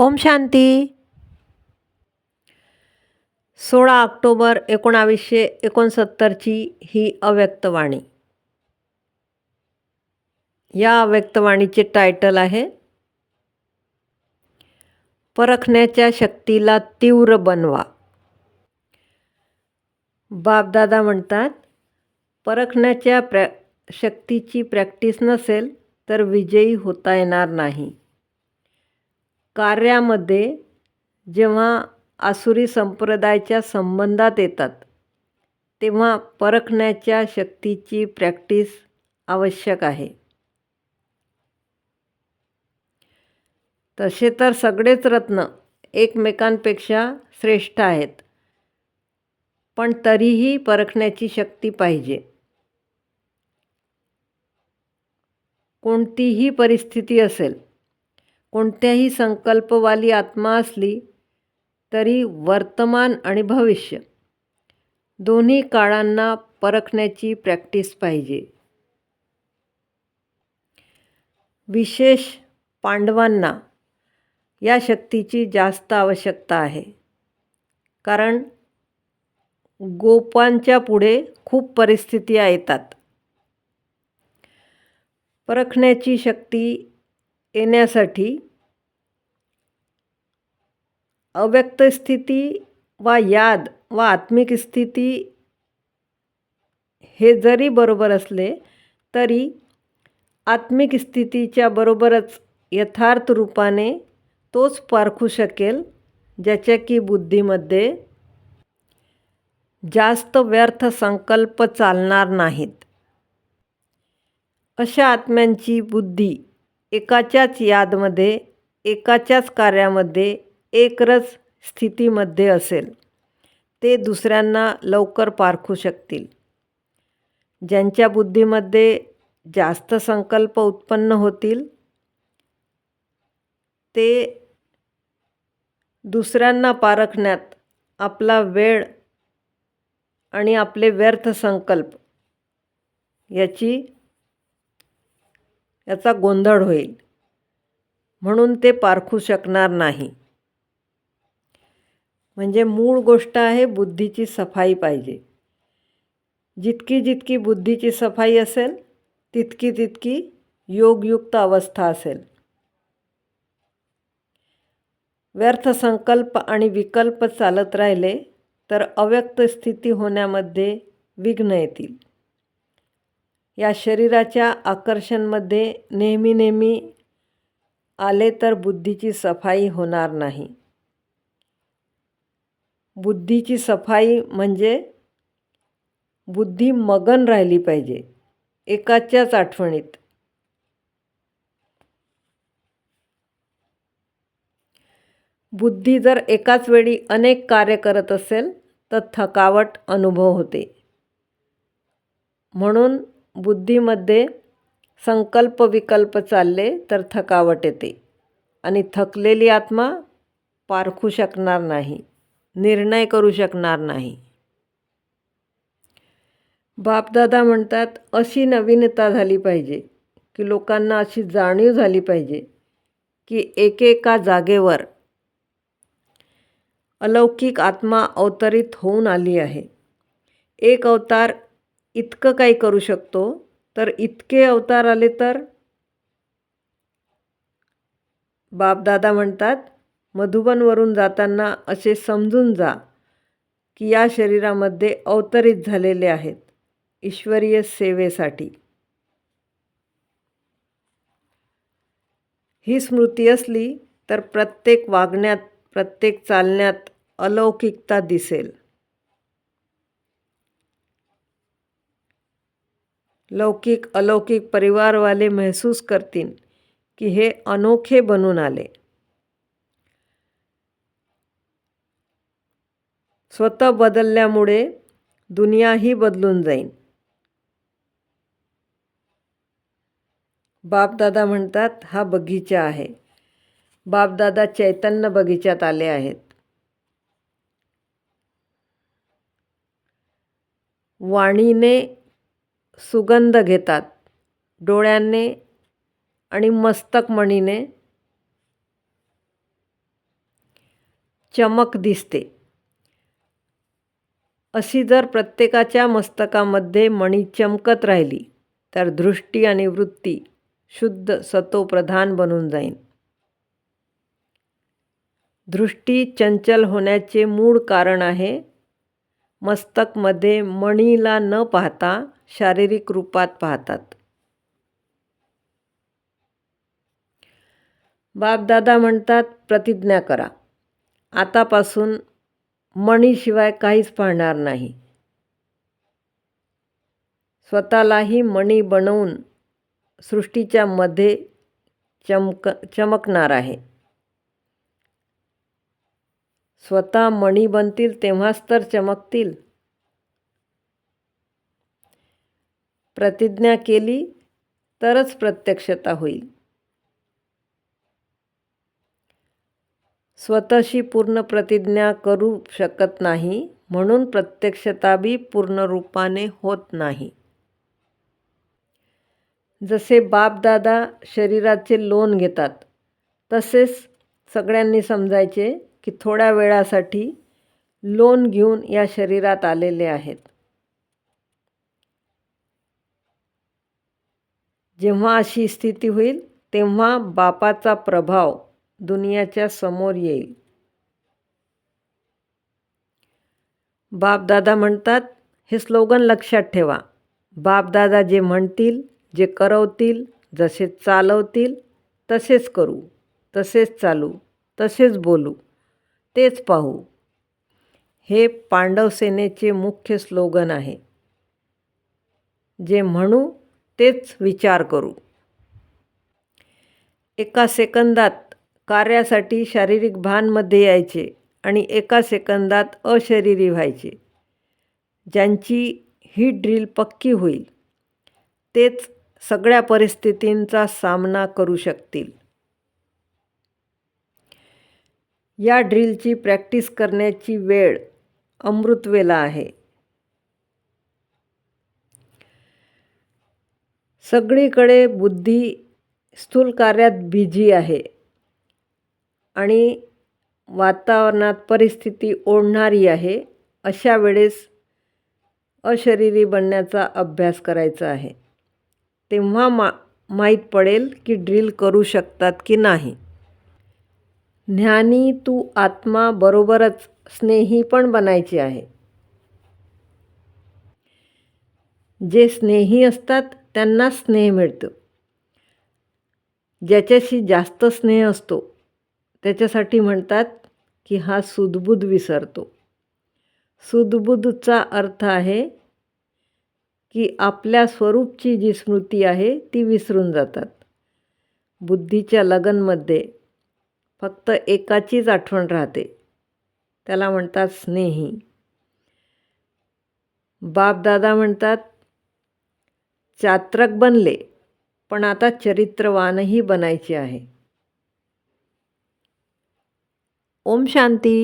ओम शांती. सोळा ऑक्टोबर एकोणावीसशे एकोणसत्तरची ही अव्यक्तवाणी या अव्यक्तवाणीचे टायटल आहे परखण्याच्या शक्तीला तीव्र बनवा. बापदादा म्हणतात परखण्याच्या प्रॅ शक्तीची प्रॅक्टिस नसेल तर विजयी होता येणार नाही. कार्यामध्ये जेव्हा आसुरी संप्रदायाच्या संबंधात येतात तेव्हा परखण्याच्या शक्तीची प्रॅक्टिस आवश्यक आहे. तसे तर सगळेच रत्न एकमेकांपेक्षा श्रेष्ठ आहेत पण तरीही परखण्याची शक्ती पाहिजे. कोणतीही परिस्थिती असेल कोणत्याही संकल्पवाली आत्मा असली तरी वर्तमान आणि भविष्य दोन्ही काळांना परखण्याची प्रॅक्टिस पाहिजे. विशेष पांडवांना या शक्तीची जास्त आवश्यकता आहे. कारण गोपांच्या पुढे खूप परिस्थिती येतात. परखण्याची शक्ती येण्यासाठी अव्यक्त स्थिती वा याद वा आत्मिक स्थिती हे जरी बरोबर असले तरी आत्मिक स्थितीच्या बरोबरच यथार्थ रूपाने तोच पारखू शकेल ज्याच्या की बुद्धीमध्ये जास्त व्यर्थ संकल्प चालणार नाहीत. अशा आत्म्यांची बुद्धी एकाच्याच यादमध्ये एकाच्याच कार्यामध्ये एकरस स्थितीमध्ये असेल. ते दुसऱ्यांना लवकर पारखू शकतील. ज्यांच्या बुद्धीमध्ये जास्त संकल्प उत्पन्न होतील ते दुसऱ्यांना पारखण्यात आपला वेळ आणि आपले व्यर्थ संकल्प याची याचा गोंधळ होईल. म्हणून ते पारखू शकणार नाही. म्हणजे मूळ गोष्ट आहे बुद्धीची सफाई पाहिजे. जितकी जितकी बुद्धीची सफाई असेल तितकी तितकी योगयुक्त अवस्था असेल. व्यर्थ संकल्प आणि विकल्प चालत राहिले तर अव्यक्त स्थिती होण्यामध्ये विघ्न येतील. या शरीराच्या आकर्षणमध्ये नेहमी नेहमी आले तर बुद्धीची सफाई होणार नाही. बुद्धीची सफाई म्हणजे बुद्धी मगन राहिली पाहिजे एकाच्याच आठवणीत. बुद्धी जर एकाच वेळी अनेक कार्य करत असेल तर थकावट अनुभव होते. म्हणून बुद्धीमध्ये संकल्प विकल्प चालले तर थकावट येते आणि थकलेली आत्मा पारखू शकणार नाही. निर्णय करू शकणार नाही. बापदादा म्हणतात अशी नवीनता झाली पाहिजे की लोकांना अशी जाणीव झाली पाहिजे की एकेका जागेवर अलौकिक आत्मा अवतरित होऊन आली आहे. एक अवतार इतकं काही करू शकतो तर इतके अवतार आले तर? बापदादा म्हणतात मधुबनवरून जाताना असे समजून जा की या शरीरामध्ये अवतरित झालेले आहेत. ईश्वरीय सेवेसाठी. ही स्मृती असली तर प्रत्येक वागण्यात प्रत्येक चालण्यात अलौकिकता दिसेल. लौकिक अलौकिक परिवारवाले महसूस करतील की हे अनोखे बनून आले. स्वतः बदलल्यामुळे दुनियाही बदलून जाईल बापदादा म्हणतात हा बगीचा आहे. बापदादा चैतन्य बगीचात आले आहेत. वाणीने सुगंध घेतात. डोळ्यांनी आणि मस्तकमणीने चमक दिसते. अशी जर प्रत्येकाच्या मस्तकामध्ये मणी चमकत राहिली तर दृष्टी आणि वृत्ती शुद्ध सतोप्रधान बनून जाईन. दृष्टी चंचल होण्याचे मूळ कारण आहे मस्तकमध्ये मणीला न पाहता शारीरिक रूपात पाहतात. बापदादा म्हणतात प्रतिज्ञा करा. आतापासून मणीशिवाय काहीच पाहणार नाही. स्वतःलाही मणी बनवून सृष्टीच्या मध्ये चमक चमकणार आहे. स्वतः मणी बनतील तेव्हाच तर चमकतील. प्रतिज्ञा केली तरच प्रत्यक्षता होईल. स्वतःशी पूर्ण प्रतिज्ञा करू शकत नाही म्हणून प्रत्यक्षताबी पूर्ण रूपाने होत नाही. जसे बापदादा शरीराचे लोन घेतात तसेच सगळ्यांनी समजायचे की थोड्या वेळासाठी लोन घेऊन या शरीरात आलेले आहेत. जेव्हा अशी स्थिती होईल तेव्हा बापाचा प्रभाव दुनियाच्या समोर येईल. बापदादा म्हणतात हे स्लोगन लक्षात ठेवा. बापदादा जे म्हणतील जे करवतील जसे चालवतील तसेच करू तसेच चालू तसेच बोलू तेच पाहू. हे पांडव सेनेचे मुख्य स्लोगन आहे. जे म्हणू तेच विचार करू. एका सेकंदात कार्यासाठी शारीरिक भानमध्ये यायचे आणि एका सेकंदात अशरीरी व्हायचे. ज्यांची ही ड्रिल पक्की होईल तेच सगळ्या परिस्थितींचा सामना करू शकतील. या ड्रिलची प्रॅक्टिस करण्याची वेळ अमृतवेला आहे. सगळीकडे बुद्धी स्थूल कार्यात बिझी आहे. आणि वातावरणात परिस्थिती ओढणारी आहे अशा वेळेस अशरीरी बनण्याचा अभ्यास करायचा आहे. तेव्हा मा माहीत पडेल की ड्रिल करू शकतात की नाही. ज्ञानी तू आत्मा बरोबरच स्नेही पण बनायची आहे. जे स्नेही असतात त्यांना स्नेह मिळतो. ज्याच्याशी जास्त स्नेह असतो त्याच्यासाठी म्हणतात की हा सुदबुद विसरतो. सुदबुदचा अर्थ आहे की आपल्या स्वरूपची जी स्मृती आहे ती विसरून जातात. बुद्धीच्या लगनमध्ये फक्त एकाचीच आठवण राहते. त्याला म्हणतात स्नेही. बापदादा म्हणतात चात्रक बनले पण आता चरित्रवानही बनायचे आहे. ओम शांती